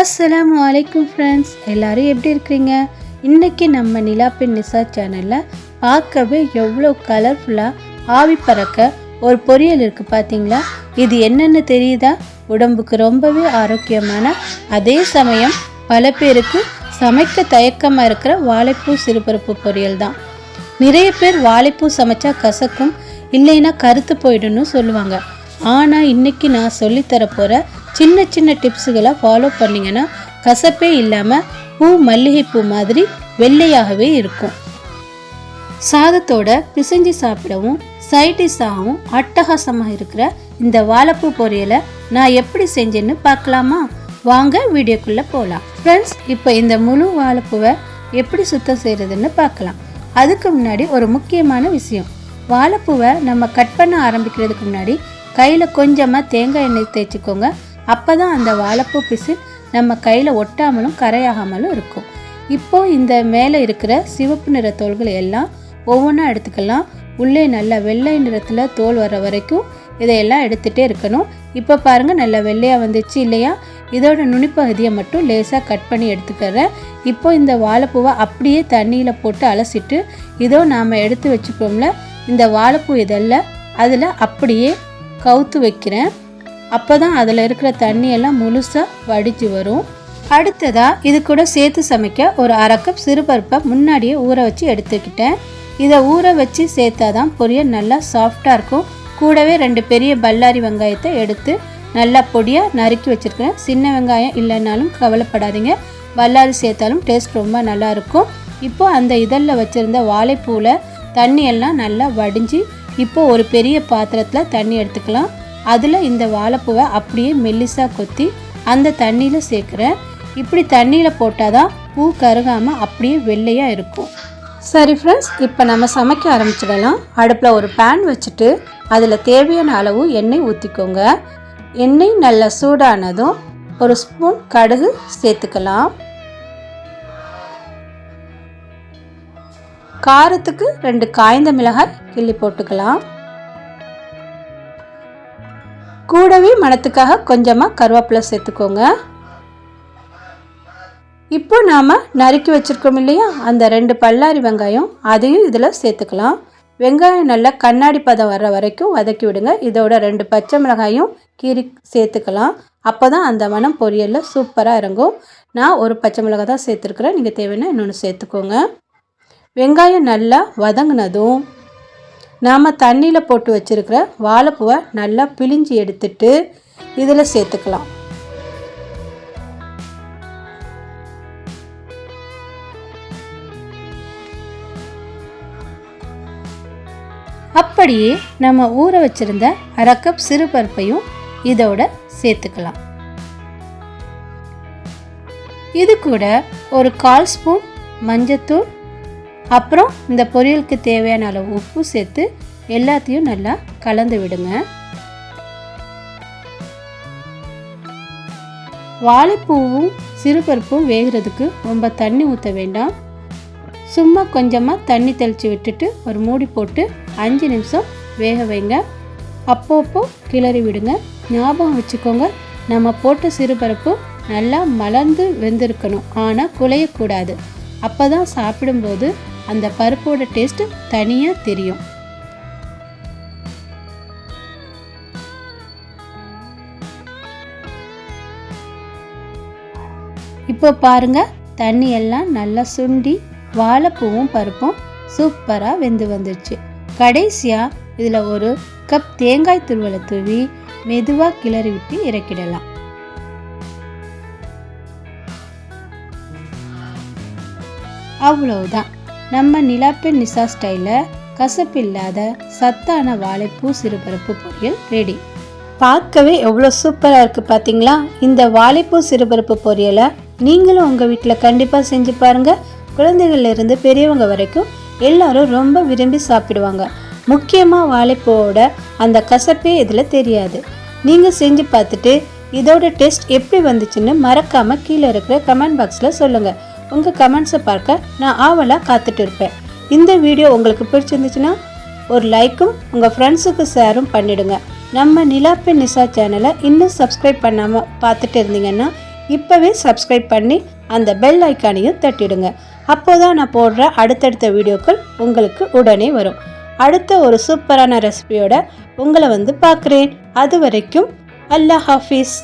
அஸ்ஸலாமு வலைக்கும் ஃப்ரெண்ட்ஸ் எல்லாரும் எப்படி இருக்கிறீங்க? இன்னைக்கு நம்ம நிலாப்பின் நிசா சேனலில் பார்க்கவே எவ்வளோ கலர்ஃபுல்லாக ஆவி பறக்க ஒரு பொரியல் இருக்குது பார்த்தீங்களா இது என்னென்னு தெரியுதா? உடம்புக்கு ரொம்பவே ஆரோக்கியமான அதே சமயம் பல பேருக்கு சமைக்க தயக்கமாக இருக்கிற வாழைப்பூ சிறுபருப்பு பொரியல் தான். நிறைய பேர் வாழைப்பூ சமைச்சா கசக்கும் இல்லைன்னா கருத்து போயிடும்னு சொல்லுவாங்க. ஆனால் இன்னைக்கு நான் சொல்லித்தர போகிற சின்ன சின்ன டிப்ஸுகளை ஃபாலோ பண்ணிங்கன்னா கசப்பே இல்லாமல் பூ மல்லிகைப்பூ மாதிரி வெள்ளையாகவே இருக்கும். சாதத்தோட பிசைஞ்சு சாப்பிடவும் சைடிஷாகவும் அட்டகாசமாக இருக்கிற இந்த வாழைப்பூ பொரியலை நான் எப்படி செஞ்சேன்னு பார்க்கலாமா? வாங்க வீடியோக்குள்ளே போகலாம் ஃப்ரெண்ட்ஸ் இப்போ இந்த முழு வாழைப்பூவை எப்படி சுத்தம் செய்கிறதுன்னு பார்க்கலாம். அதுக்கு முன்னாடி ஒரு முக்கியமான விஷயம். வாழைப்பூவை நம்ம கட் பண்ண ஆரம்பிக்கிறதுக்கு முன்னாடி கையில் கொஞ்சமாக தேங்காய் எண்ணெய் தேய்ச்சிக்கோங்க. அப்போ தான் அந்த வாழைப்பூ பிசு நம்ம கையில் ஒட்டாமலும் கரையாகாமலும் இருக்கும். இப்போ இந்த மேலே இருக்கிற சிவப்பு நிற தோள்கள் எல்லாம் ஒவ்வொன்றா எடுத்துக்கலாம். உள்ளே நல்ல வெள்ளை நிறத்தில் தோல் வர வரைக்கும் இதையெல்லாம் எடுத்துகிட்டே இருக்கணும். இப்போ பாருங்கள் நல்ல வெள்ளையாக வந்துச்சு இல்லையா? இதோட நுனிப்பகுதியை மட்டும் லேசாக கட் பண்ணி எடுத்துக்கிறேன். இப்போ இந்த வாழைப்பூவை அப்படியே தண்ணியில் போட்டு அலசிட்டு இதோ நாம் எடுத்து வச்சுப்போம்ல இந்த வாழைப்பூ இதெல்லாம் அதில் அப்படியே கவுத்து வைக்கிறேன். அப்போ தான் அதில் இருக்கிற தண்ணியெல்லாம் முழுசாக வடிஞ்சு வரும். அடுத்ததாக இது கூட சேர்த்து சமைக்க ஒரு அரை கப் சிறுபருப்பை முன்னாடியே ஊற வச்சு எடுத்துக்கிட்டேன். இதை ஊற வச்சு சேர்த்தா தான் பொரியல் நல்லா சாஃப்டாக இருக்கும். கூடவே ரெண்டு பெரிய பல்லாரி வெங்காயத்தை எடுத்து நல்லா பொடியாக நறுக்கி வச்சுருக்கேன் சின்ன வெங்காயம் இல்லைன்னாலும் கவலைப்படாதீங்க. வல்லாரி சேர்த்தாலும் டேஸ்ட் ரொம்ப நல்லாயிருக்கும் இப்போது அந்த இதழில் வச்சுருந்த வாழைப்பூவில் தண்ணியெல்லாம் நல்லா வடிஞ்சு இப்போது ஒரு பெரிய பாத்திரத்தில் தண்ணி எடுத்துக்கலாம். அதில் இந்த வாழைப்பூவை அப்படியே மெல்லிசாக கொத்தி அந்த தண்ணியில் சேர்க்குறேன். இப்படி தண்ணியில் போட்டால் தான் பூ கருகாமல் அப்படியே வெள்ளையாக இருக்கும். சரி ஃப்ரெண்ட்ஸ் இப்போ நம்ம சமைக்க ஆரம்பிச்சிடலாம். அடுப்பில் ஒரு பேன் வச்சுட்டு அதில் தேவையான அளவு எண்ணெய் ஊற்றிக்கோங்க எண்ணெய் நல்லா சூடானதும் ஒரு ஸ்பூன் கடுகு சேர்த்துக்கலாம். காரத்துக்கு ரெண்டு காய்ந்த மிளகாய் கிள்ளி போட்டுக்கலாம். கூடவே மணத்துக்காக கொஞ்சமாக கருவேப்பிலை சேர்த்துக்கோங்க. இப்போ நாம் நறுக்கி வச்சுருக்கோம் இல்லையா? அந்த ரெண்டு பல்லாரி வெங்காயம் அதையும் இதில் சேர்த்துக்கலாம். வெங்காயம் நல்லா கண்ணாடி பதம் வர்ற வரைக்கும் வதக்கி விடுங்க. இதோட ரெண்டு பச்சை மிளகாயும் கீரி சேர்த்துக்கலாம். அப்போ தான் அந்த மனம் பொரியலில் சூப்பராக இறங்கும். நான் ஒரு பச்சை மிளகாய் தான் சேர்த்துருக்குறேன். நீங்கள் தேவைன்னா இன்னொன்று சேர்த்துக்கோங்க. வெங்காயம் நல்லா வதங்கினதும் நாம் தண்ணியில் போட்டு வச்சுருக்கிற வாழைப்பூவை நல்லா பிழிஞ்சு எடுத்துட்டு இதில் சேர்த்துக்கலாம். அப்படியே நம்ம ஊற வச்சிருந்த அரை கப் சிறுபருப்பையும் இதோட சேர்த்துக்கலாம். இது கூட ஒரு கால் ஸ்பூன் மஞ்சத்தூள் அப்புறம் இந்த பொரியலுக்கு தேவையான அளவு உப்பு சேர்த்து எல்லாத்தையும் நல்லா கலந்து விடுங்க. வாழைப்பூவும் சிறுபருப்பும் வேகிறதுக்கு ரொம்ப தண்ணி ஊற்ற வேண்டாம். சும்மா கொஞ்சமாக தண்ணி தெளித்து விட்டுட்டு ஒரு மூடி போட்டு அஞ்சு நிமிஷம் வேக வைங்க. அப்பப்போ கிளறி விடுங்க. ஞாபகம் வச்சுக்கோங்க நம்ம போட்ட சிறுபருப்பு நல்லா மலர்ந்து வெந்திருக்கணும். ஆனால் குலையக்கூடாது அப்போ தான் சாப்பிடும்போது அந்த பருப்போட டேஸ்ட் தனியாக தெரியும். இப்போ பாருங்க தண்ணி எல்லாம் நல்லா சுண்டி வாழைப்பூவும் பருப்பும் சூப்பராக வெந்து வந்துருச்சு. கடைசியாக இதில் ஒரு கப் தேங்காய் துருவலை தூவி மெதுவாக கிளறி விட்டு இறக்கிடலாம். அவ்வளவுதான். நம்ம நிலாப்பெண் நிசா ஸ்டைலில் கசப்பு இல்லாத சத்தான வாழைப்பூ சிறுபருப்பு பொரியல் ரெடி பார்க்கவே எவ்வளோ சூப்பராக இருக்குது பார்த்தீங்களா இந்த வாழைப்பூ சிறுபருப்பு பொரியலை நீங்களும் உங்கள் வீட்டில் கண்டிப்பாக செஞ்சு பாருங்கள் குழந்தைகள்லேருந்து பெரியவங்க வரைக்கும் எல்லாரும் ரொம்ப விரும்பி சாப்பிடுவாங்க. முக்கியமாக வாழைப்பூவோட அந்த கசப்பே இதில் தெரியாது. நீங்கள் செஞ்சு பார்த்துட்டு இதோட டேஸ்ட் எப்படி வந்துச்சுன்னு மறக்காமல் கீழே இருக்கிற கமெண்ட் பாக்ஸில் சொல்லுங்கள் உங்கள் கமெண்ட்ஸை பார்க்க நான் ஆவலாக காத்துட்டு இருப்பேன். இந்த வீடியோ உங்களுக்கு பிடிச்சிருந்துச்சுன்னா ஒரு லைக்கும் உங்கள் ஃப்ரெண்ட்ஸுக்கு ஷேரும் பண்ணிவிடுங்க நம்ம நிலாப்பெண் நிசா சேனலை இன்னும் சப்ஸ்கிரைப் பண்ணாமல் பார்த்துட்டு இருந்தீங்கன்னா இப்போவே சப்ஸ்கிரைப் பண்ணி அந்த பெல் ஐக்கானையும் தட்டிடுங்க. அப்போ தான் நான் போடுற அடுத்தடுத்த வீடியோக்கள் உங்களுக்கு உடனே வரும். அடுத்த ஒரு சூப்பரான ரெசிபியோட உங்களை வந்து பார்க்குறேன். அது வரைக்கும் அல்லாஹ் ஹாஃபீஸ்.